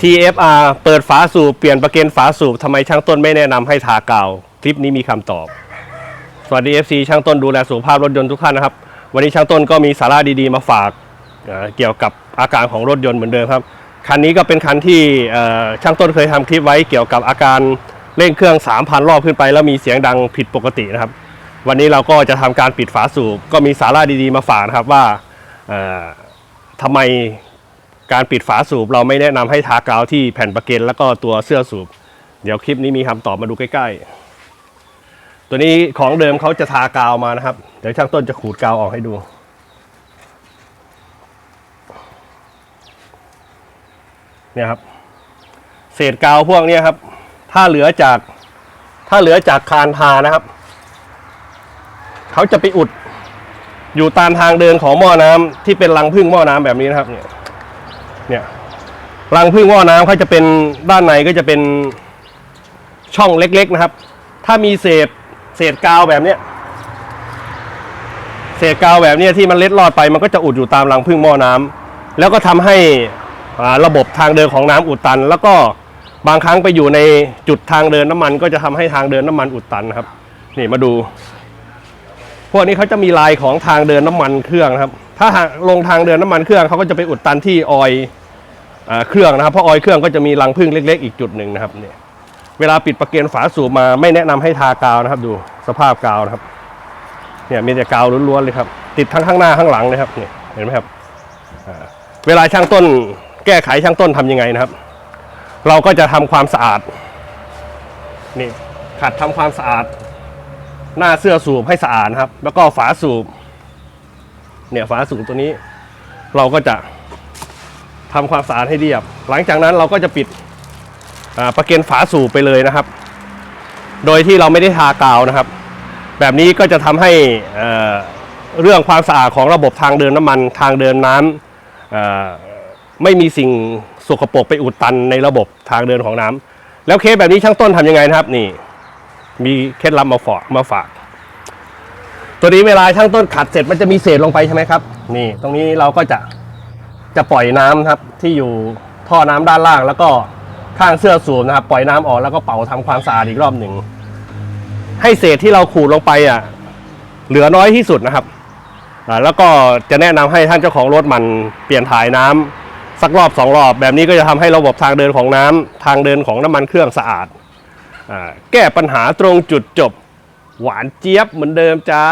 TFR เปิดฝาสูบเปลี่ยนประเกนฝาสูบทำไมช่างต้นไม่แนะนำให้ทากาว คลิปนี้มีคำตอบ สวัสดี FC ช่างต้นดูแลสุขภาพรถยนต์ทุกท่านนะครับ วันนี้ช่างต้นก็มีสาระดีๆมาฝากเอ่อเกี่ยวกับอาการของรถยนต์เหมือนเดิมครับ คันนี้ก็เป็นคันที่เอ่อช่างต้นเคยทำคลิปไว้เกี่ยวกับอาการเร่งเครื่อง 3,000 รอบขึ้นไป แล้วมีเสียงดังผิดปกตินะครับ วันนี้เราก็จะทำการปิดฝาสูบก็มีสาระดีๆมาฝากนะครับว่าเอ่อทำไม การปิดฝาสูบเราไม่แนะนำให้ทากาวที่แผ่นประเกนแล้วก็ตัวเสื้อสูบ เดี๋ยวคลิปนี้มีคำตอบมาดูใกล้ ๆ ตัวนี้ของเดิมเขาจะทากาวมานะครับ เดี๋ยวช่างต้นจะขูดกาวออกให้ดู เนี่ยครับ เศษกาวพวกนี้ครับ ถ้าเหลือจากถ้าเหลือจากคานทานะครับ เขาจะไปอุดอยู่ตามทางเดินของหม้อน้ำที่เป็นรังพึ่งหม้อน้ำแบบนี้นะครับเนี่ย รังพึ่งหม้อน้ำเขาจะเป็นด้านในก็จะเป็นช่องเล็กๆนะครับ ถ้ามีเศษเศษกาวแบบเนี้ยเศษกาวแบบนี้ที่มันเล็ดลอดไปมันก็จะอุดอยู่ตามรังพึ่งหม้อน้ำแล้วก็ทำให้ระบบทางเดินของน้ำอุดตัน แล้วก็บางครั้งไปอยู่ในจุดทางเดินน้ำมัน ก็จะทำให้ทางเดินน้ำมันอุดตันครับ นี่มาดู พวกนี้เขาจะมีลายของทางเดินน้ำมันเครื่องนะครับ ถ้าลงทางเดินน้ำมันเครื่องเขาก็จะไปอุดตันที่ออย เครื่องนะครับเพราะออยเครื่องก็จะมีรังพึ่งเล็ก ๆ อีกจุดหนึ่งนะครับเนี่ยเวลาปิดประเกนฝาสูบมาไม่แนะนำให้ทากาวนะครับ ดูสภาพกาวนะครับเนี่ยมีแต่กาวล้วนๆเลยครับ ติดทั้งข้างหน้าข้างหลังเลยครับเนี่ยเห็นไหมครับเวลาช่างต้นแก้ไขช่างต้นทำยังไงนะครับ เราก็จะทำความสะอาดนี่ขัดทำความสะอาด หน้าเสื้อสูบให้สะอาดนะครับ แล้วก็ฝาสูบเนี่ยฝาสูบตัวนี้ เราก็จะ ทำความสะอาดให้เรียบ หลังจากนั้นเราก็จะปิดประเกนฝาสูบไปเลยนะครับ โดยที่เราไม่ได้ทากาวนะครับ แบบนี้ก็จะทำให้เรื่องความสะอาดของระบบทางเดินน้ำมันทางเดินน้ำไม่มีสิ่งสกปรกไปอุดตันในระบบทางเดินของน้ำแล้วเคสแบบนี้ช่างต้นทำยังไงนะครับนี่ มีเคล็ดลับมาฝากมาฝาก ตัวนี้เวลาช่างต้นขัดเสร็จมันจะมีเศษลงไปใช่ไหมครับ นี่ ตรงนี้เราก็จะ จะปล่อยน้ำครับที่อยู่ท่อน้ำด้านล่าง แล้วก็ข้างเสื้อสูบนะครับ ปล่อยน้ำออกแล้วก็เป่าทำความสะอาดอีกรอบหนึ่งให้เศษที่เราขูดลงไปอะเหลือน้อยที่สุดนะครับแล้วก็จะแนะนำให้ท่านเจ้าของรถมันเปลี่ยนถ่ายน้ำสักรอบสองรอบ แบบนี้ก็จะทำให้ระบบทางเดินของน้ำทางเดินของน้ำมันเครื่องสะอาดอแก้ปัญหาตรงจุดจบ หวานเจี๊ยบเหมือนเดิมจ้า